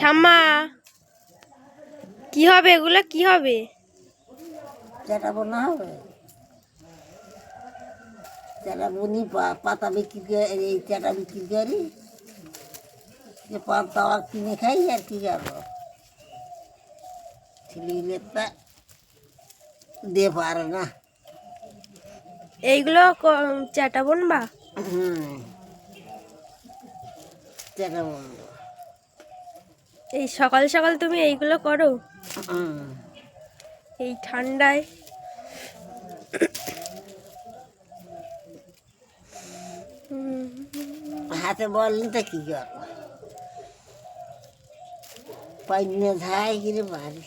ঠাম্মা কি হবে এগুলো? কি হবে? চাটাবো না হবে। চাটা বনি পাতা বিক্রি করে এই চাটা বিক্রি করি যে পাতা কিনে খাই আর কি করব ছেলে তা দিয়ে পারে না। এইগুলো চাটা বনবা? হুম চাটা বন্ধ এই সকাল সকাল তুমি এইগুলো করো? এই ঠান্ডায়। হাতে বললি তো কি করব পাইনে ধাই কিরে বাড়ি।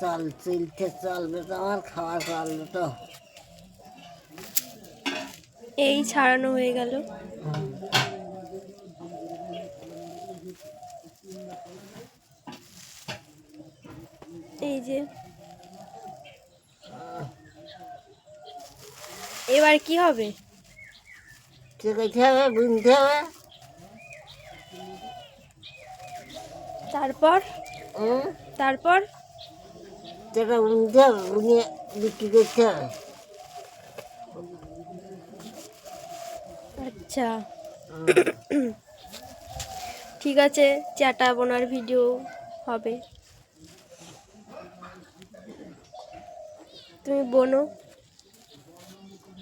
চল চলতে চলবে তো আমার খাওয়া চলবে তো। এই ছাড়ানো হয়ে গেল। এই যে। এবার কি হবে? চেকাইতে হবে? বুনতে হবে? তারপর? তারপর? সেটা হবে বিক্রি করতে হবে। আচ্ছা। ঠিক আছে চাটা বোনার ভিডিও হবে। তুমি বোনো?